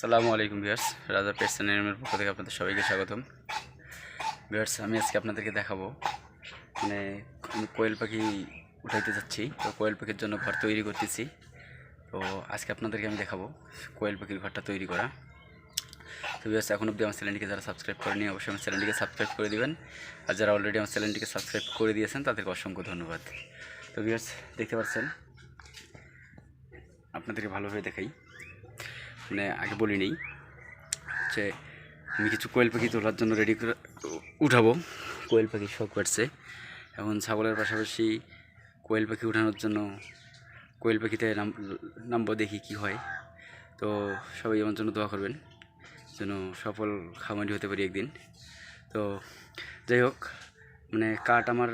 সালামু আলাইকুম ভিউয়ার্স, রাজা পেটস এর পক্ষ থেকে আপনাদের সবাইকে স্বাগতম। ভিউয়ার্স, আমি আজকে আপনাদেরকে দেখাবো মানে আমি কোয়েল পাখি উঠাইতে যাচ্ছি, তো কোয়েল পাখির জন্য ঘর তৈরি করতেছি। তো আজকে আপনাদেরকে আমি দেখাবো কোয়েল পাখির ঘরটা তৈরি করা। তো ভিউয়ার্স, এখন অবধি আমার চ্যানেলটিকে যারা সাবস্ক্রাইব করেনি, অবশ্যই আমার চ্যানেলটিকে সাবস্ক্রাইব করে দেবেন। আর যারা অলরেডি আমার চ্যানেলটিকে সাবস্ক্রাইব করে দিয়েছেন, তাদেরকে অসংখ্য ধন্যবাদ। তো ভিউয়ার্স, দেখতে পাচ্ছেন? আপনাদেরকে ভালোভাবে দেখাই। মানে আগে বলি নেই যে আমি কিছু কোয়েল পাখি তোলার জন্য রেডি করে উঠাবো। কোয়েল পাখি শখ করছে এখন ছাগলের পাশাপাশি কোয়েল পাখি উঠানোর জন্য কোয়েল পাখিতে নাম, নামবো দেখি কি হয়। তো সবাই আমার জন্য দোয়া করবেন যেন সফল খামারি হতে পারি একদিন। তো যাই হোক মানে কাঠ আমার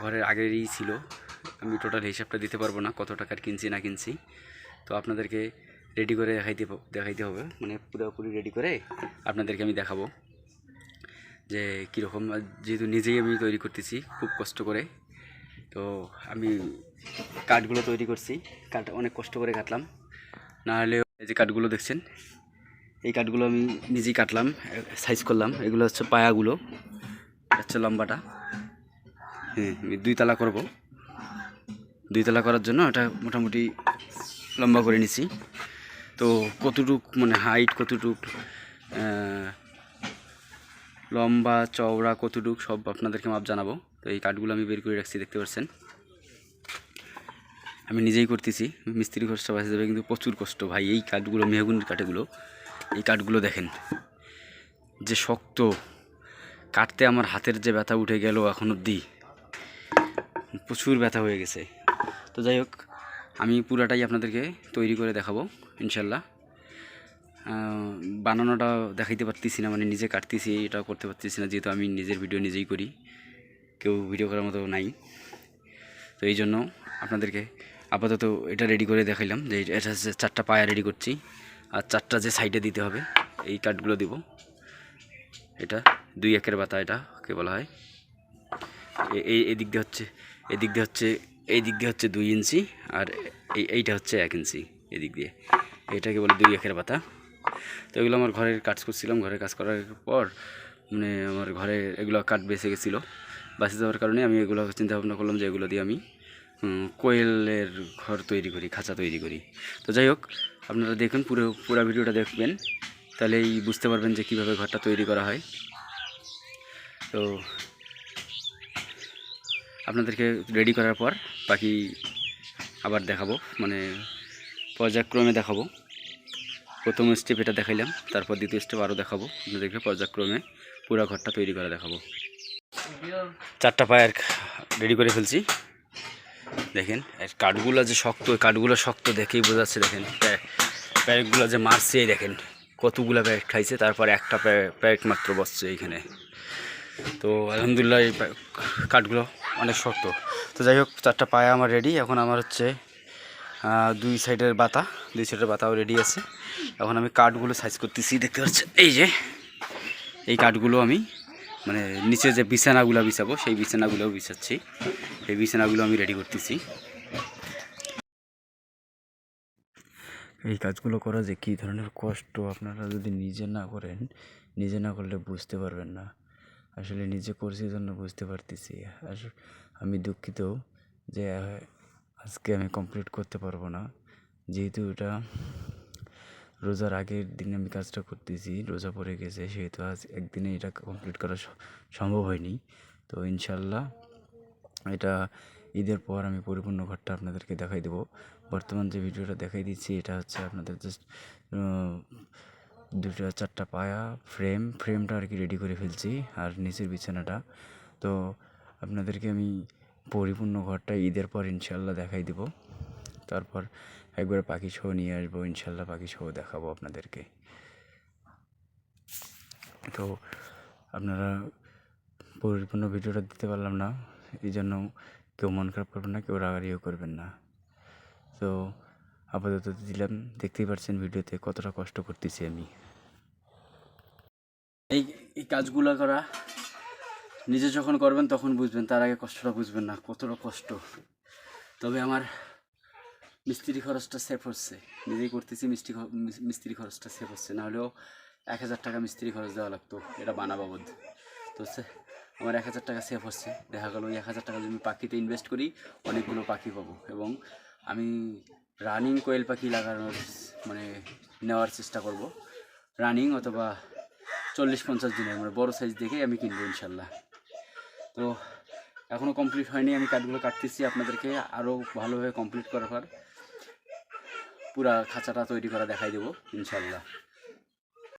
ঘরের আগেরই ছিল। আমি টোটাল হিসাবটা দিতে পারব না কত টাকার কিনছি না কিনছি। তো আপনাদেরকে রেডি করে দেখাইতে দেখাইতে হবে। মানে পুরোপুরি রেডি করে আপনাদেরকে আমি দেখাবো যে কীরকম যেহেতু নিজেই আমি তৈরি করতেছি খুব কষ্ট করে। তো আমি কাঠগুলো তৈরি করছি। কাঠ অনেক কষ্ট করে কাটলাম। না হলেও এই যে কাঠগুলো দেখছেন, এই কাঠগুলো আমি নিজেই কাটলাম সাইজ করলাম। এগুলো হচ্ছে পায়াগুলো হচ্ছে লম্বাটা। হ্যাঁ আমি দুই তালা করব। দুই তালা করার জন্য এটা মোটামুটি লম্বা করে নিছি। তো কতটুক মানে হাইট কতটুক লম্বা, চওড়া কতটুক সব আপনাদেরকে মাপ জানাব। তো এই কাঠগুলো আমি বের করে রাখছি, দেখতে পাচ্ছেন? আমি নিজেই করতেছি, মিস্ত্রি খরচা বাঁচে যাবে কিন্তু প্রচুর কষ্ট। ভাই, এই কাঠগুলো মেহগুনির কাঠেগুলো এই কাঠগুলো দেখেন। যে শক্ত, কাটতে আমার হাতের যে ব্যথা উঠে গেল এখন অবধি, প্রচুর ব্যথা হয়ে গেছে। তো যাই হোক আমি পুরাটাই আপনাদেরকে তৈরি করে দেখাবো, ইনশাল্লাহ। বানানোটা দেখাইতে পারতেছি না মানে নিজে কাটতেছি, এটা করতে পারতেছি না, যেহেতু আমি নিজের ভিডিও নিজেই করি। কেউ ভিডিও করার মতো নাই। তো এই জন্য আপনাদেরকে আপাতত এটা রেডি করে দেখাইলাম, যে এটা চারটা পায়া রেডি করছি। আর চারটা যে সাইডে দিতে হবে, এই কাঠগুলো দিব। এটা দুই একের বাতা, এটা কে বলা হয়। এই এই দিক দিয়ে হচ্ছে এই দিক দিয়ে হচ্ছে এই দিক দিয়ে হচ্ছে দুই ইঞ্চি আর এই, এইটা হচ্ছে এক ইঞ্চি এদিক দিয়ে। এটাকে বলে দুই একের পাতা। তো এগুলো আমার ঘরের কাজ করছিলাম, ঘরের কাজ করার পর মানে আমার ঘরে এগুলো কাঠ বেঁচে গেছিল। বাঁচে যাওয়ার কারণে আমি এগুলো চিন্তা ভাবনা করলাম যে এগুলো দিয়ে আমি কোয়েলের ঘর তৈরি করি, খাঁচা তৈরি করি। তো যাই হোক, আপনারা দেখুন পুরো পুরো ভিডিওটা দেখবেন, তাহলেই বুঝতে পারবেন যে কীভাবে ঘরটা তৈরি করা হয়। তো আপনাদেরকে রেডি করার পর বাকি আবার দেখাবো মানে পর্যায়ক্রমে দেখাবো। প্রথম স্টেপ এটা দেখাইলাম, তারপর দ্বিতীয় স্টেপ আরও দেখাবো। আপনাদেরকে পর্যায়ক্রমে পুরো ঘরটা তৈরি করে দেখাবো। চারটা পায়ের রেডি করে ফেলছি। দেখেন কাঠগুলো যে শক্ত, কাঠগুলো শক্ত দেখেই বোঝা যাচ্ছে, দেখেন প্যারেকগুলো যে মারছে দেখেন, কতগুলো প্যারেক খাইছে, তারপর একটা প্যারেক মাত্র বসছে এইখানে। তো আলহামদুলিল্লাহ এই কাঠগুলো অনেক শক্ত। তো যাই হোক, চারটা পায়া আমার রেডি এখন আমার হচ্ছে দুই সাইডের বাতা, দুই সাইডের বাতাও রেডি আছে। এখন আমি কাঠগুলো সাইজ করতেছি, দেখতে পাচ্ছেন? এই যে, এই কাঠগুলো আমি মানে নিচে যে বিছানাগুলো বিছাবো, সেই বিছানাগুলোও বিছাচ্ছি। সেই বিছানাগুলো আমি রেডি করতেছি। এই কাজগুলো করা যে কী ধরনের কষ্ট, আপনারা যদি নিজে না করেন, নিজে না করলে বুঝতে পারবেন না। আসলে নিজে করছি জন্য বুঝতে পারতেছি। আসলে আমি দুঃখিত যে, আজকে আমি কমপ্লিট করতে পারব না। যেহেতু এটা রোজার আগের দিন আমি কাজটা করতেছি, রোজা পড়ে গেছে, সেহেতু আজ একদিনে এটা কমপ্লিট করা সম্ভব হয়নি। তো ইনশাল্লাহ এটা ঈদের পর আমি পরিপূর্ণ ঘরটা আপনাদেরকে দেখাই দেবো। বর্তমান যে ভিডিওটা দেখাই দিচ্ছি, এটা হচ্ছে আপনাদের জাস্ট দুটো চারটা পায়া ফ্রেম ফ্রেমটা আর কি রেডি করে ফেলছি, আর নিচের বিছানাটা। তো আপনাদেরকে আমি পরিপূর্ণ ঘরটা ঈদের পর ইনশাল্লাহ দেখাই দেবো। তারপর একবার পাখি শো নিয়ে আসব ইনশাল্লাহ পাখি শো দেখাবো আপনাদেরকে। তো আপনারা পরিপূর্ণ ভিডিওটা দিতে পারলাম না এই জন্য কেউ মন খারাপ করবেন না, কেউ রাগারিও করবেন না। তো আপাতত দিলাম। দেখতেই পাচ্ছেন ভিডিওতে কতটা কষ্ট করতেছি আমি। এই এই কাজগুলো করা, নিজে যখন করবেন তখন বুঝবেন, তার আগে কষ্টটা বুঝবেন না, কতটা কষ্ট। তবে আমার মিস্ত্রি খরচটা সেফ হচ্ছে। নিজেই করতেছি খ- মিস্ত্রি খরচটা সেফ হচ্ছে। নাহলেও এক হাজার টাকা মিস্ত্রি খরচ দেওয়া লাগতো, এটা বানা বাবদ। তো সে- আমার এক হাজার টাকা সেভ হচ্ছে। দেখা গেলো ওই এক হাজার টাকা যদি আমি পাখিতে ইনভেস্ট করি, অনেকগুলো পাখি পাবো। এবং আমি রানিং কোয়েল পাখি লাগানোর মানে নেওয়ার চেষ্টা করব। রানিং অথবা চল্লিশ পঞ্চাশ দিনের মানে বড় সাইজ দেখে আমি কিনবো ইনশাল্লাহ। তো এখনও কমপ্লিট হয়নি, আমি কাঠগুলো কাটতেছি আপনাদেরকে আরও ভালোভাবে কমপ্লিট করার পর পুরা খাঁচাটা তৈরি করা দেখাই দেবো ইনশাল্লাহ।